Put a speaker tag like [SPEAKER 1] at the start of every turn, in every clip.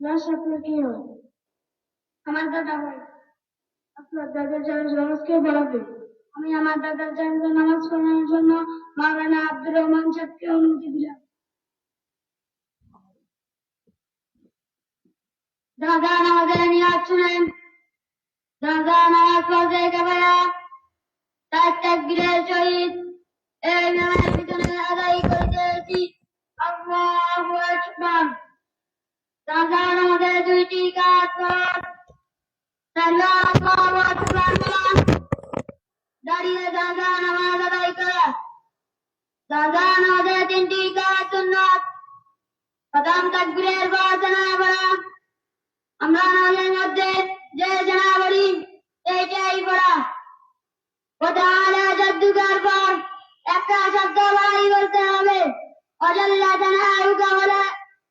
[SPEAKER 1] লাশ আপনার কি হয় আমার দাদা নামাজ আমি আমার দাদার জানাজা নামাজ পড়ানোর জন্য মাওলানা আব্দুর রহমান সাহেবকে অনুমতি দিলাম। দাদা আমাদের নিয়াজ শুনেন। দাদা, নামাজ পড়তে একেবারে তার তাকবীরের সহিত এই নামের পিছনে আদায় করিতেছি আল্লাহু আকবার। দাদা আমাদের দুইটি কাজ দাঁড়িয়ে দাদা করা দাদা তিনটি কাজ সুন্নাত। প্রথম মধ্যে যে জানা পড়ি এইটাই পড়া। ওটালা জাদ্দুকার পর একটা শব্দ বাড়াই বলতে হবে। অজল্লা জানা উকা বলে,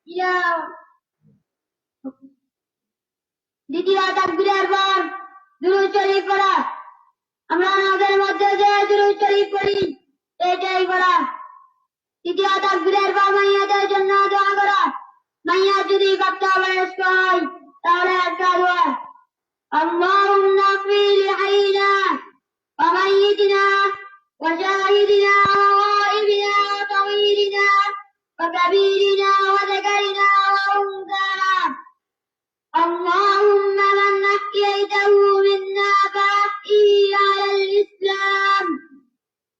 [SPEAKER 1] ইয়া। দ্বিতীয় তাকবীরের পর দুরূদ শরীফ পড়া আমরা নামাজের মধ্যে যে দুরূদ শরীফ পড়ি এটাই পড়া তৃতীয় তাকবীরের পর মাইয়াদের জন্য দোয়া করা মাইয়া যদি বাচ্চা বয়স্ক হয় তাহলে একটা দোয়া اللهم اغفر لحينا وميتنا وشاهدنا وغائبنا وصغيرنا وكبيرنا وذكرنا وانثانا اللهم من احييته منا فاحيه على الاسلام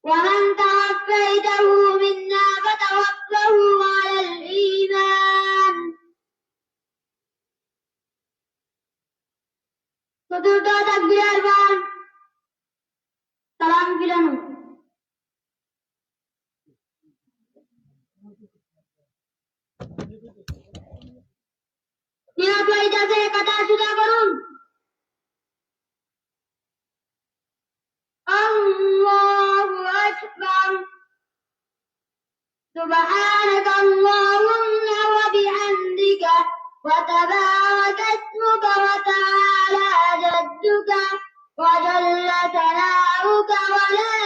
[SPEAKER 1] ومن توفيته منا فتوفه على الايمان চতুর্থ তাকবীরের পর تدبرون الله أكبر. سبحانك اللهم وبحمدك وتبارك اسمك وتعالى جدك وجل ثناؤك ولا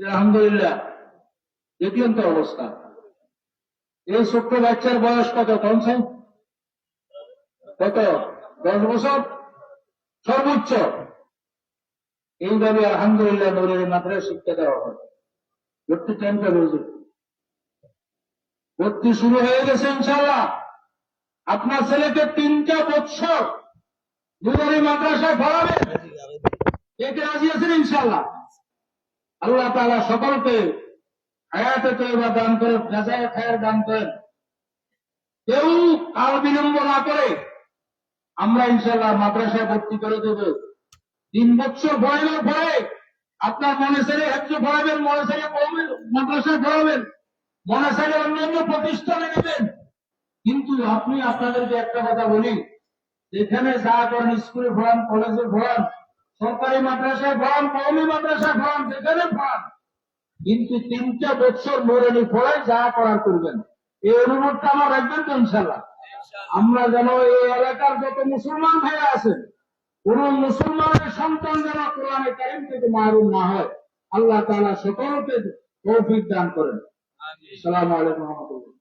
[SPEAKER 2] আলহামদুলিল্লাহ দ্বিতীয়ন্ত অবস্থা। এই ছোট্ট বাচ্চার বয়স কত কমছে কত? দশ বছর? সর্বোচ্চ। এইভাবে আলহামদুলিল্লাহ নূরের মাত্রায় শিক্ষা দেওয়া হয়। ভর্তি টাইম পাবে ভর্তি শুরু হয়ে গেছে ইনশাল্লাহ আপনার ছেলেকে তিনটা বছর নূরের মাদ্রাসায় পড়াবে এতে রাজি আছেন ইনশাল্লাহ আল্লাহ তাআলা সকলকে হায়াতে তৈবা দান করেন জাজায় খায়ের দান করেন। কেউ কাল বিলম্ব না করে আমরা ইনশাল্লাহ মাদ্রাসায় ভর্তি করে দেব। তিন বছর পড়ানোর পরে আপনার মনে ছেড়ে হেফজে পড়াবেন, মনে পড়বেন মাদ্রাসায় পড়াবেন, মনে ছেড়ে অন্যান্য প্রতিষ্ঠানে নেবেন কিন্তু আপনি আপনাদেরকে একটা কথা বলি, যেখানে যা করেন, স্কুলে পড়ান, কলেজে পড়ান সরকারি মাদ্রাসায় পড়ান কৌমি মাদ্রাসায় পড়ান যেখানে পড়ান কিন্তু তিনটা বছর মরেনি পড়াই যা করার করবেন। এই অনুরোধটা আমার রাখবেন তো ইনশাল্লাহ আমরা যেন এই এলাকার যত মুসলমান ভাইরা আছেন কোন মুসলমানের সন্তান যেন কোরআনে কারিম থেকে মারুম না হয় আল্লাহ তাআলা সকলকে তৌফিক দান করেন। আসসালামু আলাইকুম রহমতুল্লাহ।